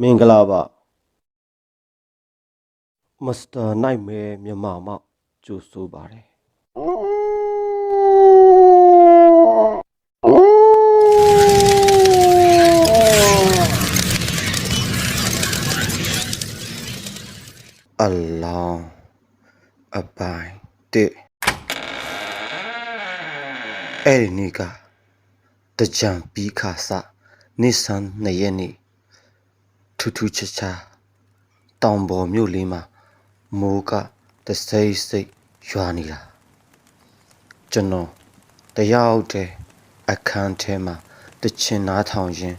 မင်္ဂလာပါမစ္စတာနိုင်မဲမြန်မာမောက်ကြိုဆိုပါတယ်အလောင်းအပိုင်တစ်အဲ့ဒီနေ့ကတကြံပြီးခါစနိဆန်နှစ်ရက်နေ့ ထူးထူးခြားခြားတောင်ပေါ်မြို့လေးမှာမိုးကတစိမ့်စိတ်ရွာနေတာကျွန်တော်တယောက်တည်းအခန်းထဲမှာတချင်နားထောင်ရင်း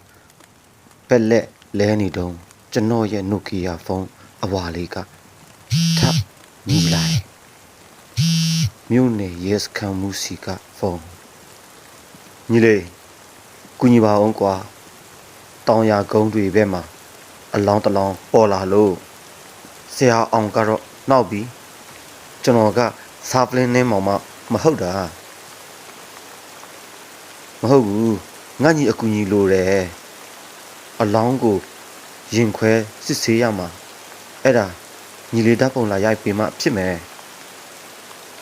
ပက်လက်လဲနေတုံးကျွန်တော်ရဲ့နိုကီယာဖုန်းအဝါလေးကထပ်မိလိုက်မြို့နယ်ရဲစခန်းမှုစီကဖုန်းညီလေးကူညီပါအောင်ကွာတောင်ရကုန်းတွေဘက်မှာ အလောင်းတစ်လောင်းပေါ်လာလို့ဆရာအောင်ကတော့နောက်ပြီးကျွန်တော်ကစာပလင်းနဲ့မောင်မမဟုတ်တာမဟုတ်ဘူးငါညီအကူကြီးလိုတယ်အလောင်းကိုရင်ခွဲစစ်ဆေးရမှာအဲ့ဒါညီလေးဓာတ်ပုံလာရိုက်ပေးမှဖြစ်မယ်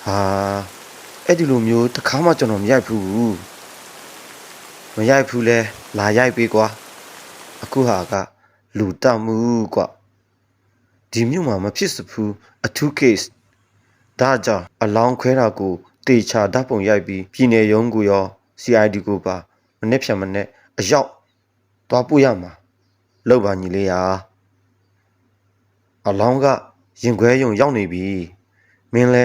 ဟာအဲ့ဒီလိုမျိုးတစ်ခါမှကျွန်တော်မရိုက်ဘူးမရိုက်ဘူးလဲလာရိုက်ပေးကွာအခုဟာက လူတမှုกว่าဒီမြို့မှာမဖြစ်စဘူးအထူး case ဒါကြောင့်အလောင်းခွဲတာကိုတေချာဓာတ်ပုံရိုက်ပြီးပြည်နယ်ရုံးကိုရော CID ကိုပါမနေ့ဖြန်မနေ့အရောက်သွားပို့ရမှာလောက်ပါညီလေးရာအလောင်းကရင်ခွဲယုံရောက်နေပြီမင်းလဲ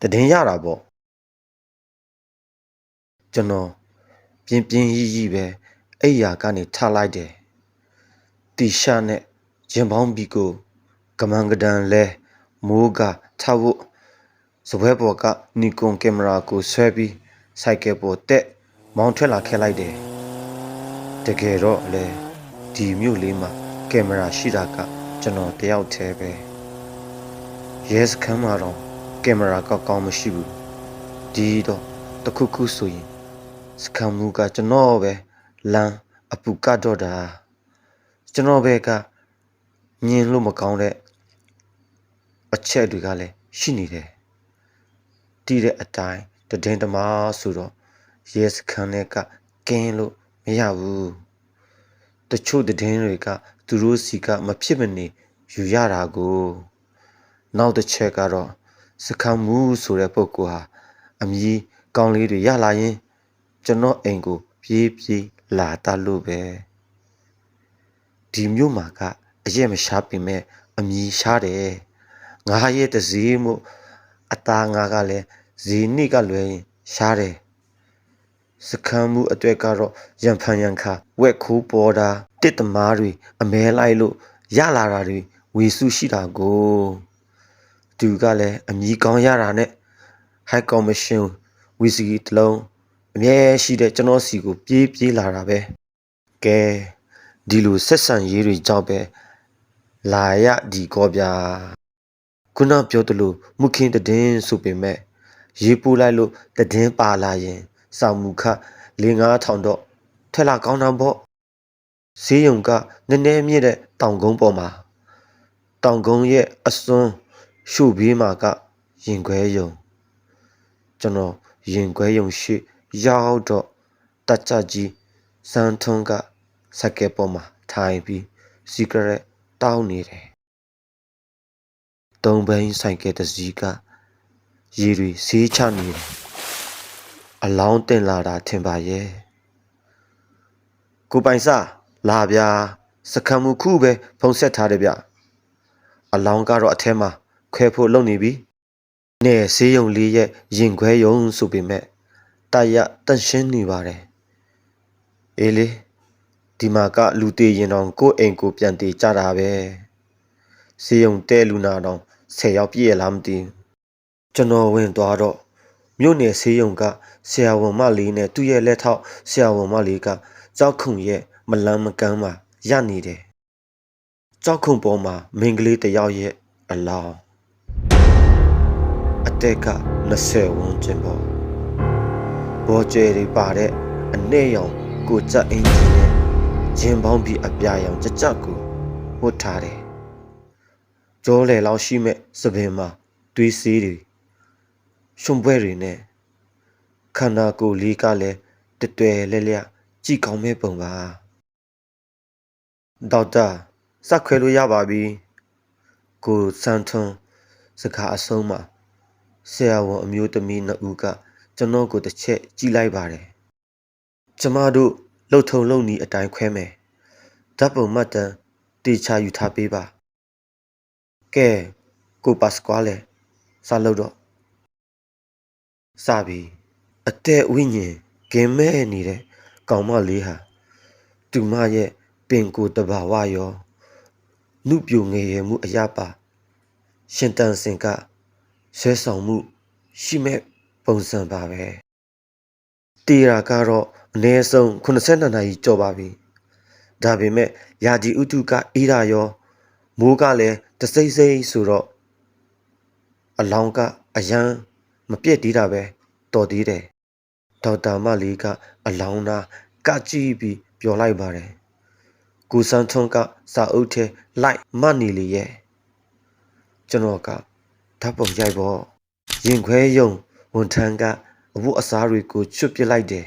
တည်င်းရတာပေါ့ကျွန်တော်ပြင်းပြင်းရီးရီးပဲအဲ့ရာကနေထလိုက်တယ် တီရှာနဲ့ရင်ပေါင်းဘီကိုကမန်ကဒန်လဲမိုးကထဝတ်စပွဲပေါ်ကနီကွန်ကင်မရာကိုဆွဲပြီးစိုက်ကယ်ပေါ်တက်မောင်းထွက်လာခဲ့လိုက်တယ်တကယ်တော့လေဒီမြို့လေးမှာကင်မရာရှိတာကကျွန်တော်တယောက်တည်းပဲရဲစခန်းမှာတော့ကင်မရာကောက်ကောင်းမရှိဘူးဒီတော့တခုခုဆိုရင်စခန်းမူကကျွန်တော်ပဲလမ်းအပူကတော့တာ ကျွန်တော်ဘက်ကမြင်လို့မကောင်းတဲ့အချက်တွေကလည်းရှိနေတယ်တီးတဲ့အတိုင်းတည်င်းတမားဆိုတော့ရဲစခန်းနဲ့ကကင်းလို့မရဘူးတချို့တည်င်းတွေကသူတို့စီကမဖြစ်မနေယူရတာကိုနောက်တစ်ချက်ကတော့စခန်းမူဆိုတဲ့ပုဂ္ဂိုလ်ဟာအမည်ကောင်းလေးတွေရလာရင် ကျွန်တော်အိမ်ကို ပြေးပြေးလာတတ်လို့ပဲ ဒီမြို့မှာကအရက်မရှားပင်မဲ့အမြည်ရှားတယ်ငါရဲ့တစည်းမှုအသားငါကလည်းဇီနိကလွယ်ရင်ရှားတယ်စခန်းမှုအတွက်ကတော့ရံဖန်ရံခါဝက်ခိုးပေါ်တာတစ်သမားတွေအမဲလိုက်လို့ရလာတာတွေဝေစုရှိတာကိုသူကလည်းအမြည်ကောင်းရတာနဲ့ high commission ဝီစကီတစ်လုံးအမြဲရှိတဲ့ကျွန်တော်စီကိုပြေးပြေးလာတာပဲကဲ ဒီလိုဆက်ဆံရေးတွေကြောင့်ပဲလာရဒီကောဗျာခုနပြောသလိုမုခင်းတည်င်းဆိုပေမဲ့ရေးပို့လိုက်လို့တည်င်းပါလာရင်စောင်မူခ၄9000တော့ထက်လာကောင်းတာပေါ့ဈေးရုံကနည်းနည်းမြင့်တဲ့တောင်ကုန်းပေါ်မှာတောင်ကုန်းရဲ့အစွန်းရှုပ်ဘေးမှာကရင်ခွဲယုံကျွန်တော်ရင်ခွဲယုံရှိရောက်တော့တတ်ကြကြီးစမ်းထုံးက စက်ကဲပေါ်မှာထိုင်ပြီးစီဂရက်တောင်းနေတယ်။တုံးဘိန်းဆိုင်ကဲတစ်စီးကရေတွေဆေးချနေတယ်။အလောင်းတင်လာတာထင်ပါရဲ့။ကိုပိုင်စားလာဗျာစကံမှုခုပဲဖုံဆက်ထားတယ်ဗျ။အလောင်းကတော့အထဲမှာခွဲဖို့လုပ်နေပြီ။နဲ့ဆေးရုံလေးရဲ့ရင်ခွဲယုံဆိုပေမဲ့တရတန့်ရှင်းနေပါတယ်။အေးလေ ဒီမှာကလူတေရင်တော့ကိုယ့်အိမ်ကိုပြန်တေကြတာပဲစေယုံတဲလူနာတော့ဆယ်ယောက်ပြည့်ရလားမသိဘူးကျွန်တော်ဝင်သွားတော့မြို့နယ်ဆေးရုံကဆရာဝန်မလေးနဲ့သူ့ရဲ့လက်ထောက်ဆရာဝန်မလေးကကြောက်ခုံရဲ့မလန်းမကန်းမှာရနေတယ်ကြောက်ခုံပေါ်မှာမင်္ဂလေးတစ်ယောက်ရဲ့အလောင်းအသက်က20ဝန်းကျင်ပေါ့ဘောကျဲတွေပါတဲ့အနဲ့ရောင်ကိုကြက်အင်ဂျင်နဲ့ ရင်ပေါင်းပြီးအပြာရောင်ကြကြကိုဝတ်ထားတယ်ကြောလေလောက်ရှိမဲ့စပင်မှာတွေးစေးတွေရှင်ပွဲတွေနဲ့ခန္ဓာကိုယ်လေးကလည်းတတွယ်လဲလျကြည်ကောင်းမဲ့ပုံပါဒေါက်တာစက်ခွဲလို့ရပါပြီကိုစန်ထွန်းစကားအဆုံးမှာဆရာဝန်အမျိုးသမီးနှစ်ဦးကကျွန်တော်ကိုတစ်ချက်ကြည့်လိုက်ပါတယ်ကျမတို့ လှုပ်ထုံလုံနီအတိုင်းခွဲမယ်ဓာတ်ပုံမှတ်တမ်းတေချာယူထားပေးပါကဲကိုပတ်စကွာလေစလုပ်တော့စပြီအတဲ့ဝိညာဉ်ဂင်မဲ့နေတဲ့ကောင်မလေးဟာသူမရဲ့ပင်ကိုယ်တဘာဝရောနုပြိုငယ်ရမှုအရာပါရှင်တန်စင်ကဆွဲဆောင်မှုရှိမဲ့ပုံစံပါပဲတီရာကတော့ အနည်းဆုံး82နာရီကြော်ပါပြီဒါပေမဲ့ယာဒီဥတုကအေးတာရောမိုးကလည်းတစိမ့်စိမ့်ဆိုတော့အလောင်းကအရန်မပြည့်သေးတာပဲတော်သေးတယ်ဒေါက်တာမလီကအလောင်းသားကကြည့်ပြီးပြောလိုက်ပါတယ်ကိုစန်းထွန်းကစာအုပ်ထဲလိုက်မှတ်နေလေရဲ့ကျွန်တော်ကဓာတ်ပုံရိုက်ဖို့ရင်ခွဲယုံဝန်ထမ်းကအဝတ်အစားတွေကိုချွတ်ပစ်လိုက်တယ်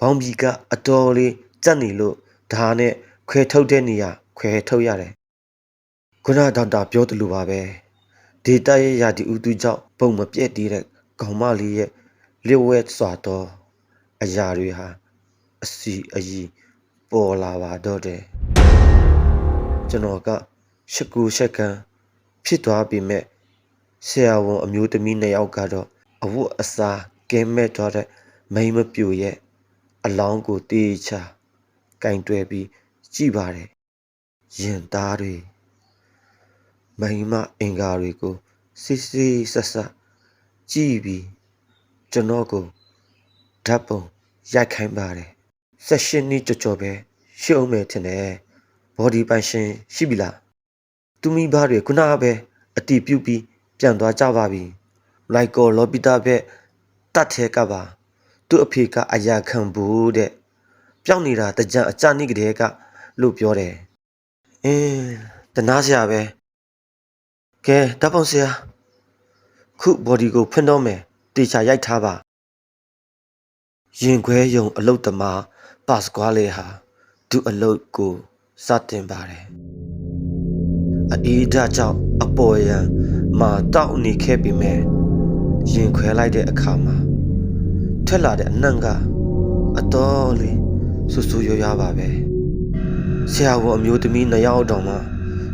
ဘောင်းဘီကအတော်လေးကြက်နေလို့ဓာနဲ့ခွဲထုတ်တဲ့နေရာခွဲထုတ်ရတယ်ခုနဒေါက်တာပြောသလိုပါပဲဒေတာရဲ့ယာဒီဥတုကြောင့်ပုံမပြည့်သေးတဲ့ကောင်မလေးရဲ့လျှို့ဝဲစွာတော့အရာတွေဟာအစီအီပေါ်လာပါတော့တယ်ကျွန်တော်ကရှစ်ကူရှက်ကန်ဖြစ်သွားပြီမဲ့ဆရာဝန်အမျိုးသမီးနှစ်ယောက်ကတော့အဝတ်အစားကဲမဲ့သွားတဲ့မိမပြူရဲ့ အလောင်းကိုတေးချကင်တွယ်ပြီးကြည့်ပါတယ်ရင်သားတွေမိမအင်္ကာတွေကိုစစ်စစ်ဆက်ဆက်ကြည့်ပြီးကျွန်တော်ကိုဓာတ်ပုံရိုက်ခိုင်းပါတယ်ဆက်ရှင်နှစ်ကြော်ကြော်ပဲရှုံးမယ်ထင်တယ်ဘော်ဒီပိုင်ရှင်ရှိပြီလားသူမိဘတွေခုနကပဲအတီးပြုတ်ပြီးပြန်သွားကြပါပြီလိုက်ကောလော်ပီတာဘက်တတ်ထဲကပါ သူ့အဖေကအရာခံဘူးတဲ့ပြောင်းနေတာတကြံအကြနိကတဲ့ကလို့ပြောတယ်အင်းတနာစရာပဲကဲဓာတ်ပုံဆရာခုဘော်ဒီကိုဖွင့်တော့မယ်တေချာရိုက်ထားပါရင်ခွဲယုံအလုတ်သမားပတ်စကွာလေဟာသူ့အလုတ်ကိုစတင်ပါတယ်အေးဓာကြောင့်အပေါ်ယံမာတောက်နေခဲ့ပြီမဲ့ရင်ခွဲလိုက်တဲ့အခါမှာ ထွက်လာတဲ့အနံ့ကအတော်လေးဆူဆူရွရွပါပဲဆရာဝန်အမျိုးသမီးနှစ်ယောက်တောင်မှ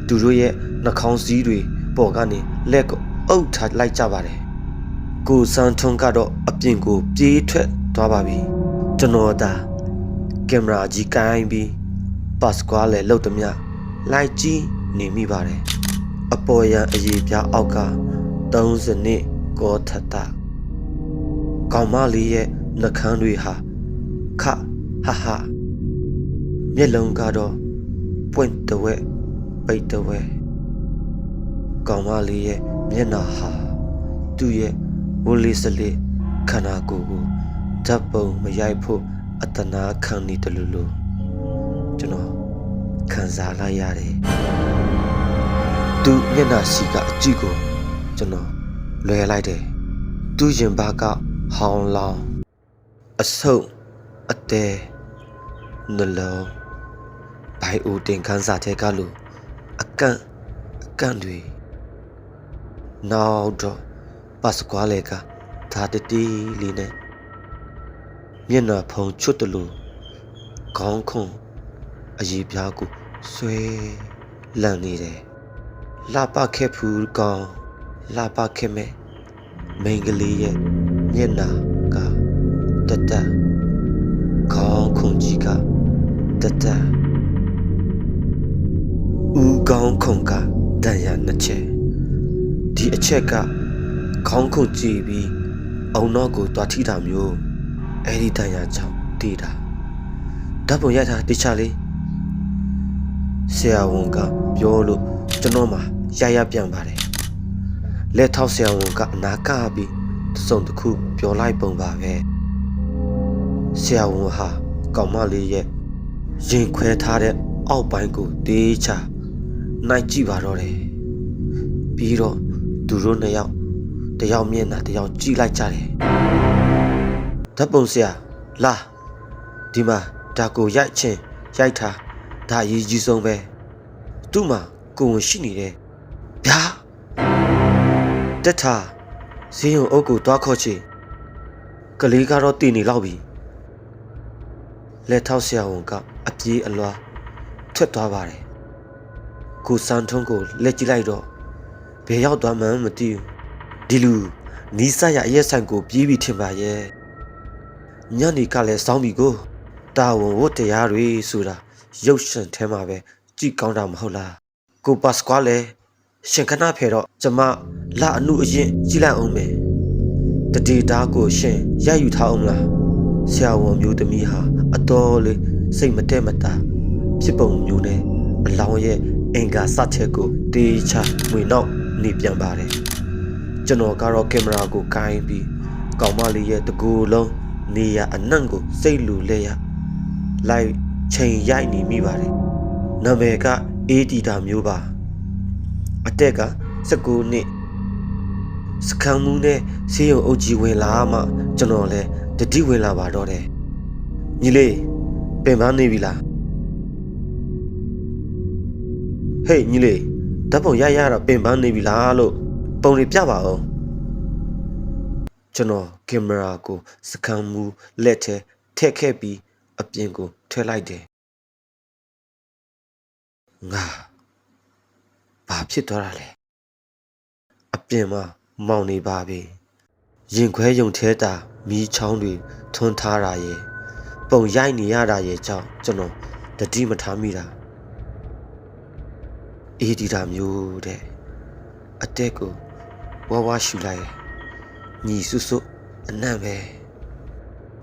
သူတို့ရဲ့နှာခေါင်းစည်းတွေပေါ်ကနေလက်ကိုအုပ်ထားလိုက်ကြပါတယ်ကိုစန်းထွန်းကတော့အပြင်ကိုပြေးထွက်သွားပါပြီကျွန်တော်သာကင်မရာကြီးကိုင်းပြီးပတ်စကွာလေလှုပ်သမျှလိုက်ကြည့်နေမိပါတယ်အပေါ်ရန်အရေးပြအောက်က30နှစ်ကောထတာ ကောင်မလေးရဲ့နှကန်းတွေဟာခဟဟမျက်လုံးကတော့ပွင့်တဝက်ပိတ်တဝက်ကောင်မလေးရဲ့မျက်နှာဟာသူ့ရဲ့ဝလေးစလေးခန္ဓာကိုယ်ကိုဓာတ်ပုံမရိုက်ဖို့အတနာခံနေတယ်လို့လို့ကျွန်တော်ခံစားလိုက်ရတယ်သူမျက်နှာစီကအကြည့်ကိုကျွန်တော်လွယ်လိုက်တယ်သူရင်ဘာက ဟောင်းလောင်းအဆုပ်အတဲနှလုံးဘိုင်ဦးတင်ခန်းစာထဲကလို့အကန့်အကန့်တွေနောက်တော့ပတ်စကွာလေကဒါတတီလေးနဲ့မျက်နှာဖုံချွတ်တလို့ခေါင်းခုံအရေးပြားကိုဆွဲလန့်နေတယ်လှပခဲ့ဖူးကောင်လှပခဲ့မဲ့မိန်ကလေးရဲ့ မျက်နှာကတတခေါင်းခုံကြီးကတတဦးကောင်းခုံကတန်ရနှစ်ချက်ဒီအချက်ကခေါင်းခုန်ကြည့်ပြီးအောင်တော့ကိုတွားထိတာမျိုးအဲ့ဒီတန်ရကြောင့်တည်တာဓာတ်ပုံရိုက်တာတခြားလေးဆရာဝန်ကပြောလို့ကျွန်တော်မှရရပြန်ပါတယ်လက်ထောက်ဆရာဝန်ကအနာကပြီး တစုံတစ်ခုပြောလိုက်ပုံပါပဲဆရာဝန်ဟာကောင်မလေးရဲ့ရင်ခွဲထားတဲ့အောက်ပိုင်းကိုတေးချနိုင်ကြည့်ပါတော့တယ်ပြီးတော့သူတို့နှစ်ယောက်တယောက်မျက်နှာတယောက်ကြည့်လိုက်ကြတယ်ဓာတ်ပုံဆရာလာဒီမှာဒါကိုရိုက်ချင်းရိုက်ထားဒါအရေးကြီးဆုံးပဲသူ့မှာကိုယ်ဝင်ရှိနေတယ်ဗျာတက်ထား ဈေးရုံအုပ်ကိုတွားခေါ်ချေကလေးကတော့တည်နေလောက်ပြီလက်ထောက်ဆရာဝန်ကအပြေးအလွားထွက်သွားပါတယ်ကိုစံထုံးကိုလက်ကြည့်လိုက်တော့ဘယ်ရောက်သွားမှန်းမသိဘူးဒီလူနီးစပ်ရအရက်ဆိုင်ကိုပြေးပြီးထင်ပါရဲ့ညနေကလည်းစောင်းပြီကိုတာဝန်ဝတ်တရားတွေဆိုတာရုပ်ရှင်ထဲမှာပဲကြည့်ကောင်းတာမဟုတ်လားကိုပတ်စကွာလည်း ရှင်ခဏဖယ်တော့ကျမလာအနုအရင်ကြည့်လိုက်အောင်မယ်တတိတားကိုရှင်ရယူထားအောင်လားဆရာဝန်မျိုးသမီးဟာအတော်လေးစိတ်မတက်မတာဖြစ်ပုံမျိုးနဲ့အလောင်းရဲ့အင်္ဂါစချက်ကိုတေးချငွေနောက်နေပြန်ပါတယ်ကျွန်တော်ကတော့ကင်မရာကိုကိုင်းပြီးကောင်မလေးရဲ့တကူလုံးနေရအနှံ့ကိုစိတ်လူလဲရလိုက်ချိန်ရိုက်နေမိပါတယ်နာမည်ကအေးတီတာမျိုးပါ အသက်က19နှစ်စကံမူနဲ့ဆေးရုံအုပ်ကြီးဝင်လာမှကျွန်တော်လည်းတတိဝင်လာပါတော့တယ်ညီလေးပင်ပန်းနေပြီလားဟေးညီလေးဓာတ်ပုံရရတော့ပင်ပန်းနေပြီလားလို့ပုံတွေပြပါဦးကျွန်တော်ကင်မရာကိုစကံမူလက်ထဲထည့်ခဲ့ပြီးအပြင်ကိုထွဲလိုက်တယ်ငါ ဘာဖြစ်သွားတာလဲအပြင်မှာမောင်နေပါပြီရင်ခွဲယုံထဲတာမီးချောင်းတွေထွန်းထားတာရဲ့ပုံရိုက်နေရတာရဲ့ကြောင့်ကျွန်တော်တတိမထားမိတာအေးဒီတာမျိုးတဲ့အတက်ကိုဝါဝါရှူလိုက်ညီစွစွအနံ့ပဲ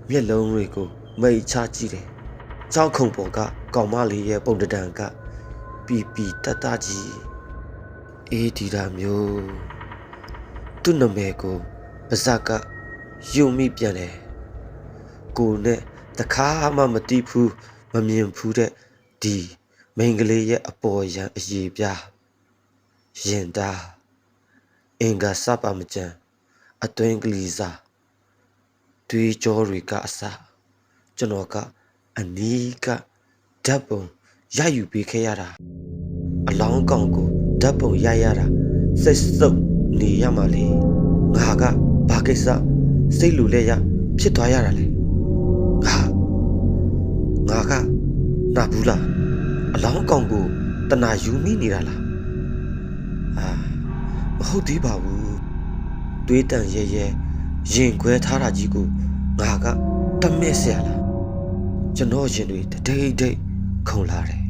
မျက်လုံးတွေကိုမိတ်ချကြည့်တယ်ကြောက်ခုံပေါ်ကကောင်မလေးရဲ့ပုံတံကပီပီတတ်တကြီး အေးဒီတာမျိုးသူ့နာမည်ကိုပါဇက်ကယုံမိပြန်တယ်ကိုနဲ့တခါမှမတိဘူးမမြင်ဘူးတဲ့ဒီမိန်းကလေးရဲ့အပေါ်ရန်အရေးပြားရင်သားအင်္ဂါစပါမကြံအတွင်းကလေးစားတွေးကြောတွေကအစကျွန်တော်ကအနီးကဓာတ်ပုံရယူပေးခဲ့ရတာအလောင်းကောင်ကို ဓာတ်ပုံရရတာစိတ်ဆုပ်နေရမှာလေငါကဘာကိစ္စစိတ်လူလဲရဖြစ်သွားရတာလေငါငါကနာဘူးလားအလောင်းကောင်ကိုတနာယူမိနေတာလားအာမဟုတ်သေးပါဘူးတွေးတန်ရဲရဲရင်ခွဲထားတာကြီးကိုငါကတမဲ့ဆရာလားကျွန်တော်ရှင်တွေတဒိတ်ဒိတ်ခုံလာတယ်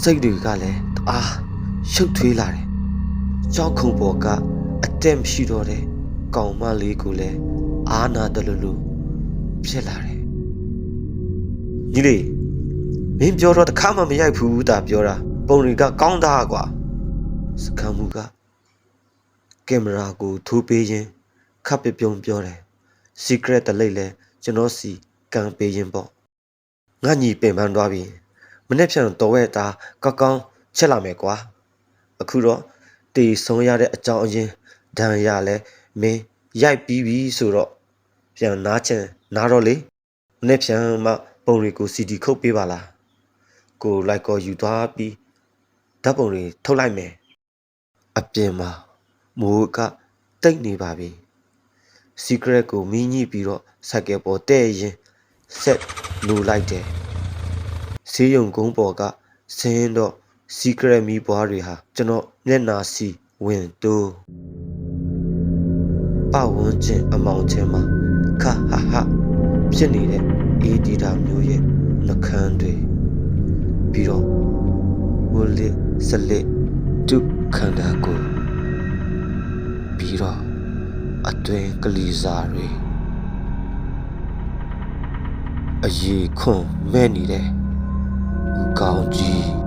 စိတ်တွေကလည်းတအား ရှုပ်ထွေးလာတယ်ကြောက်ခုန်ပေါ်ကအတက်မရှိတော့တဲ့ကောင်မလေးကိုလည်းအာနာတလူလူဖြစ်လာတယ်ညီလေးမင်းပြောတော့တခါမှမရိုက်ဘူးတာပြောတာပုံတွေကကောင်းသားကွာစကံမူကကင်မရာကိုထိုးပေးရင်ခပ်ပြပြုံပြောတယ် secret တလိတ်လဲကျွန်တော်စီကန်ပေးရင်ပေါ့ငါညီပင်ပန်းသွားပြီမနေ့ဖြန်တော်ဝဲတာကောက်ကောင်းချက်လာမယ်ကွာ အခုတော့တေဆုံးရတဲ့အကြောင်းအရင်းဒဏ်ရလဲမင်းရိုက်ပြီးပြီဆိုတော့ပြန်နားချင်နားတော့လေမနေ့ဖြန်မှပုံတွေကို CD ခုတ်ပေးပါလားကိုလိုက်ကောယူသွားပြီးဓာတ်ပုံတွေထုတ်လိုက်မယ်အပြင်မှာမိုးကတိတ်နေပါပြီ secret ကိုမင်းညှိပြီးတော့စိုက်ကယ်ပေါ်တဲ့ရင်ဆက်လိုလိုက်တယ်ဆေးရုံကုန်းပေါ်ကဆင်းတော့ secret မီးပွားတွေဟာကျွန်တော်မျက်နာစီဝင်တိုးပဝန်းကျင်အမောင်ချင်းမှာခဟာဟာဖြစ်နေတဲ့အေဒီတာမျိုးရဲ့နှကန်းတွေပြီးတော့ဝလစ်စလစ်ဒုခန္ဓာကိုယ်ပြီးတော့အတွင်ကလေးစားတွေအရေးခွန်မဲ့နေတဲ့ဦးကောင်းကြီး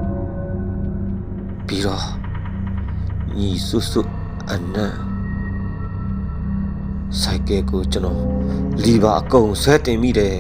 ပြီးတော့ညီဆွဆွအနံ့ဆိုင်ကယ်ကိုကျွန်တော်လီဘာအကုန်ဆွဲတင်မိတယ်